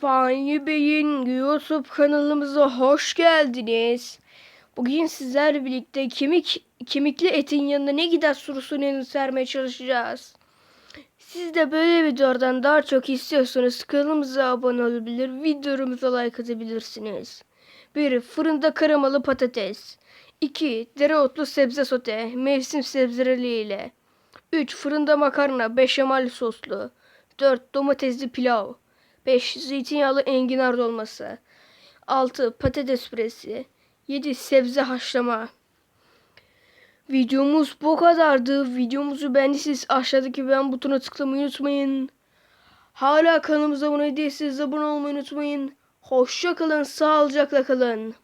Fani Bey'in YouTube kanalımıza hoş geldiniz. Bugün sizlerle birlikte kemik kemikli etin yanında ne gider sorusunu yanıt vermeye çalışacağız. Siz de böyle videolardan daha çok istiyorsanız kanalımıza abone olabilir, videomuza like atabilirsiniz. 1. Fırında kremalı patates. 2. Dereotlu sebze sote, mevsim sebzeleriyle. 3. Fırında makarna, beşamel soslu. 4. Domatesli pilav. 5. Zeytinyağlı enginar dolması. 6. Patates püresi. 7. Sebze haşlama. Videomuz bu kadardı. Videomuzu beğendiyseniz aşağıdaki beğen butonuna tıklamayı unutmayın. Hala kanalımıza abone değilseniz abone olmayı unutmayın. Hoşça kalın, sağlıcakla kalın.